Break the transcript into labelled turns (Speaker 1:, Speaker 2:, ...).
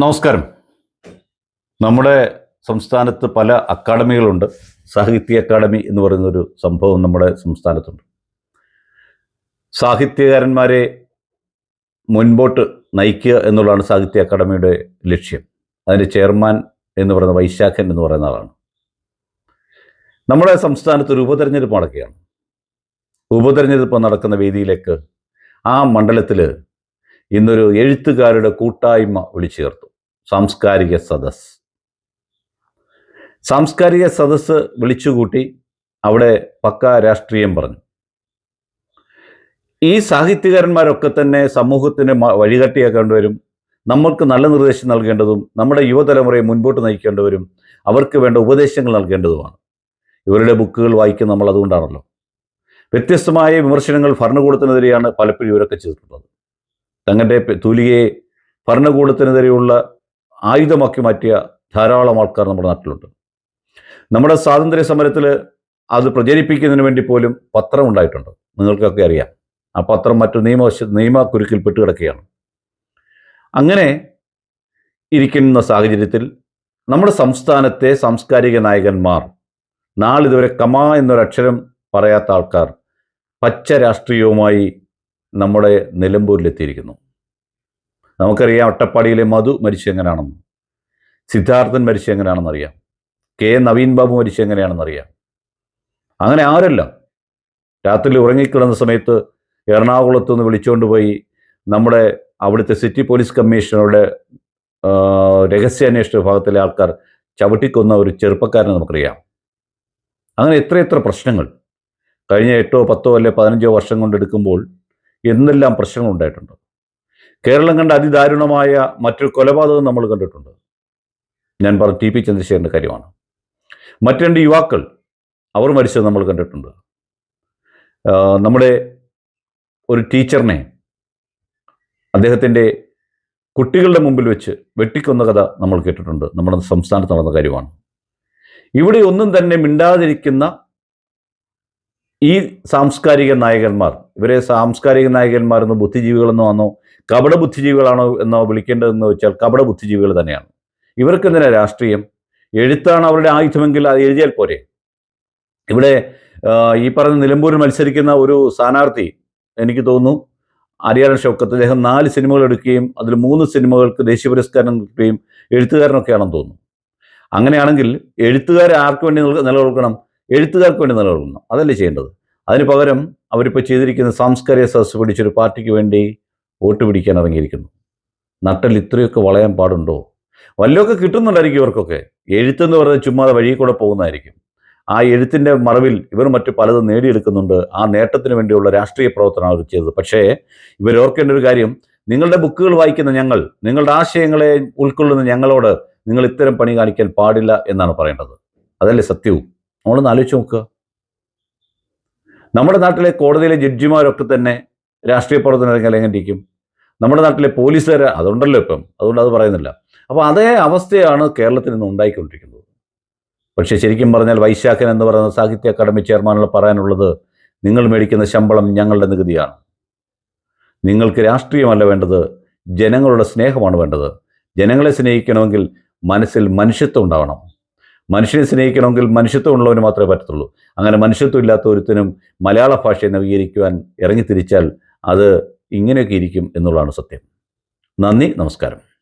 Speaker 1: നമസ്കാരം. നമ്മുടെ സംസ്ഥാനത്ത് പല അക്കാഡമികളുണ്ട്. സാഹിത്യ അക്കാഡമി എന്ന് പറയുന്നൊരു സംഭവം നമ്മുടെ സംസ്ഥാനത്തുണ്ട്. സാഹിത്യകാരന്മാരെ മുൻപോട്ട് നയിക്കുക എന്നുള്ളതാണ് സാഹിത്യ അക്കാദമിയുടെ ലക്ഷ്യം. അതിന്റെ ചെയർമാൻ എന്ന് പറയുന്ന വൈശാഖൻ എന്ന് പറയുന്ന ആളാണ്. നമ്മുടെ സംസ്ഥാനത്ത് ഒരു ഉപതെരഞ്ഞെടുപ്പ് നടക്കുകയാണ്. ഉപതെരഞ്ഞെടുപ്പ് നടക്കുന്ന വേദിയിലേക്ക് ആ മണ്ഡലത്തിൽ ഇന്നൊരു എഴുത്തുകാരുടെ കൂട്ടായ്മ വിളിച്ചു ചേർത്തു. സാംസ്കാരിക സദസ് സാംസ്കാരിക സദസ്സ് വിളിച്ചുകൂട്ടി അവിടെ പക്ക രാഷ്ട്രീയം പറഞ്ഞു. ഈ സാഹിത്യകാരന്മാരൊക്കെ തന്നെ സമൂഹത്തിന് മ- വഴികാട്ടിയാക്കേണ്ടി വരും. നമ്മൾക്ക് നല്ല നിർദ്ദേശം നൽകേണ്ടതും നമ്മുടെ യുവതലമുറയെ മുൻപോട്ട് നയിക്കേണ്ടവരും അവർക്ക് വേണ്ട ഉപദേശങ്ങൾ നൽകേണ്ടതുമാണ്. ഇവരുടെ ബുക്കുകൾ വായിക്കുന്ന നമ്മൾ അതുകൊണ്ടാണല്ലോ. വ്യത്യസ്തമായ വിമർശനങ്ങൾ ഭരണകൂടത്തിനെതിരെയാണ് പലപ്പോഴും ഇവരൊക്കെ ചെയ്തിട്ടുള്ളത്. തങ്ങളുടെ തൂലികയെ ഭരണകൂടത്തിനെതിരെയുള്ള ആയുധമാക്കി മാറ്റിയ ധാരാളം ആൾക്കാർ നമ്മുടെ നാട്ടിലുണ്ട്. നമ്മുടെ സ്വാതന്ത്ര്യ സമരത്തിൽ അത് പ്രചരിപ്പിക്കുന്നതിന് വേണ്ടി പോലും പത്രം ഉണ്ടായിട്ടുണ്ട്. നിങ്ങൾക്കൊക്കെ അറിയാം. ആ പത്രം മറ്റു നിയമ നിയമക്കുരുക്കിൽ പെട്ടുകിടക്കുകയാണ് അങ്ങനെ ഇരിക്കുന്ന സാഹചര്യത്തിൽ നമ്മുടെ സംസ്ഥാനത്തെ സാംസ്കാരിക നായകന്മാർ നാളിതുവരെ കമാ എന്നൊരക്ഷരം പറയാത്ത ആൾക്കാർ പച്ച രാഷ്ട്രീയവുമായി നമ്മുടെ നിലമ്പൂരിലെത്തിയിരിക്കുന്നു. നമുക്കറിയാം അട്ടപ്പാടിയിലെ മധു മരിച്ച എങ്ങനെയാണെന്ന് സിദ്ധാർത്ഥൻ മരിച്ച എങ്ങനെയാണെന്ന് അറിയാം. കെ. നവീൻ ബാബു മരിച്ച എങ്ങനെയാണെന്ന് അറിയാം. അങ്ങനെ ആരല്ല? രാത്രി ഉറങ്ങിക്കിടന്ന സമയത്ത് എറണാകുളത്ത് നിന്ന് വിളിച്ചുകൊണ്ട് പോയി നമ്മുടെ അവിടുത്തെ സിറ്റി പോലീസ് കമ്മീഷണറുടെ രഹസ്യാന്വേഷണ വിഭാഗത്തിലെ ആൾക്കാർ ചവിട്ടിക്കൊന്ന ഒരു ചെറുപ്പക്കാരനെ നമുക്കറിയാം. അങ്ങനെ എത്രയെത്ര പ്രശ്നങ്ങൾ. കഴിഞ്ഞ എട്ടോ പത്തോ അല്ലെ പതിനഞ്ചോ വർഷം കൊണ്ടെടുക്കുമ്പോൾ എന്തെല്ലാം പ്രശ്നങ്ങൾ ഉണ്ടായിട്ടുണ്ട്. കേരളം കണ്ട അതിദാരുണമായ മറ്റൊരു കൊലപാതകം നമ്മൾ കണ്ടിട്ടുണ്ട്. ഞാൻ പറഞ്ഞ ടി പി ചന്ദ്രശേഖരന്റെ കാര്യമാണ്. മറ്റു രണ്ട് യുവാക്കൾ അവർ മരിച്ചത് നമ്മൾ കണ്ടിട്ടുണ്ട്. നമ്മുടെ ഒരു ടീച്ചറിനെ അദ്ദേഹത്തിന്റെ കുട്ടികളുടെ മുമ്പിൽ വെച്ച് വെട്ടിക്കൊന്ന കഥ നമ്മൾ കേട്ടിട്ടുണ്ട്. നമ്മുടെ സംസ്ഥാനത്ത് നടന്ന കാര്യമാണ്. ഇവിടെ ഒന്നും തന്നെ മിണ്ടാതിരിക്കുന്ന ഈ സാംസ്കാരിക നായകന്മാർ ഇവരെ സാംസ്കാരിക നായകന്മാരെന്നോ ബുദ്ധിജീവികളെന്നോ ആണോ കപട ബുദ്ധിജീവികളാണോ എന്നോ വിളിക്കേണ്ടതെന്ന് വെച്ചാൽ കപട ബുദ്ധിജീവികൾ തന്നെയാണ്. ഇവർക്ക് എന്തിനാ രാഷ്ട്രീയം? എഴുത്താണ് അവരുടെ ആയുധമെങ്കിൽ അത് എഴുതിയാൽ പോരെ? ഇവിടെ ഈ പറഞ്ഞ നിലമ്പൂരിൽ മത്സരിക്കുന്ന ഒരു സ്ഥാനാർത്ഥി എനിക്ക് തോന്നുന്നു അരിയാരൻ ഷൗക്കത്ത് അദ്ദേഹം നാല് സിനിമകൾ എടുക്കുകയും അതിൽ മൂന്ന് സിനിമകൾക്ക് ദേശീയ പുരസ്കാരം കിട്ടുകയും എഴുത്തുകാരനൊക്കെയാണെന്ന് തോന്നുന്നു. അങ്ങനെയാണെങ്കിൽ എഴുത്തുകാരെ ആർക്ക് വേണ്ടി നില- നിലനിൽക്കണം എഴുത്തുകാർക്ക് വേണ്ടി നിലകൊള്ളണം അതല്ലേ ചെയ്യേണ്ടത്? അതിന് പകരം അവരിപ്പോൾ ചെയ്തിരിക്കുന്ന സാംസ്കാരിക സദസ്സ് പിടിച്ചൊരു പാർട്ടിക്ക് വേണ്ടി വോട്ട് പിടിക്കാൻ ഇറങ്ങിയിരിക്കുന്നു. നട്ടൽ ഇത്രയൊക്കെ വളയാൻ പാടുണ്ടോ? വല്ലതൊക്കെ കിട്ടുന്നുണ്ടായിരിക്കും ഇവർക്കൊക്കെ. എഴുത്തെന്ന് പറയുന്നത് ചുമ്മാതെ വഴിയിൽ കൂടെ പോകുന്നതായിരിക്കും. ആ എഴുത്തിന്റെ മറവിൽ ഇവർ മറ്റു പലതും നേടിയെടുക്കുന്നുണ്ട്. ആ നേട്ടത്തിന് വേണ്ടിയുള്ള രാഷ്ട്രീയ പ്രവർത്തനമാണ് അവർ ചെയ്തത്. പക്ഷേ ഇവർ ഓർക്കേണ്ട ഒരു കാര്യം. നിങ്ങളുടെ ബുക്കുകൾ വായിക്കുന്ന ഞങ്ങൾ നിങ്ങളുടെ ആശയങ്ങളെ ഉൾക്കൊള്ളുന്ന ഞങ്ങളോട് നിങ്ങൾ ഇത്തരം പണി കാണിക്കാൻ പാടില്ല എന്നാണ് പറയേണ്ടത്. അതല്ലേ സത്യവും? നമ്മളൊന്ന് ആലോചിച്ച് നോക്കുക നമ്മുടെ നാട്ടിലെ കോടതിയിലെ ജഡ്ജിമാരൊക്കെ തന്നെ രാഷ്ട്രീയ പ്രവർത്തനം ഇറങ്ങിയാൽ എങ്ങനെ ഇരിക്കും നമ്മുടെ നാട്ടിലെ പോലീസുകാർ അതുണ്ടല്ലോ ഇപ്പം. അതുകൊണ്ട് അത് പറയുന്നില്ല. അപ്പോൾ അതേ അവസ്ഥയാണ് കേരളത്തിൽ നിന്ന് ഉണ്ടായിക്കൊണ്ടിരിക്കുന്നത്. പക്ഷേ ശരിക്കും പറഞ്ഞാൽ വൈശാഖൻ എന്ന് പറയുന്ന സാഹിത്യ അക്കാദമി ചെയർമാനുള്ള പറയാനുള്ളത് നിങ്ങൾ മേടിക്കുന്ന ശമ്പളം ഞങ്ങളുടെ നികുതിയാണ്. നിങ്ങൾക്ക് രാഷ്ട്രീയമല്ല വേണ്ടത് ജനങ്ങളുടെ സ്നേഹമാണ് വേണ്ടത്. ജനങ്ങളെ സ്നേഹിക്കണമെങ്കിൽ മനസ്സിൽ മനുഷ്യത്വം ഉണ്ടാവണം. മനുഷ്യനെ സ്നേഹിക്കണമെങ്കിൽ മനുഷ്യത്വം ഉള്ളവന് മാത്രമേ പറ്റത്തുള്ളൂ. അങ്ങനെ മനുഷ്യത്വം ഇല്ലാത്ത ഒരുത്തിനും മലയാള ഭാഷയെ നവീകരിക്കുവാൻ ഇറങ്ങിത്തിരിച്ചാൽ അത് ഇങ്ങനെയൊക്കെ ഇരിക്കും എന്നുള്ളതാണ് സത്യം. നന്ദി നമസ്കാരം.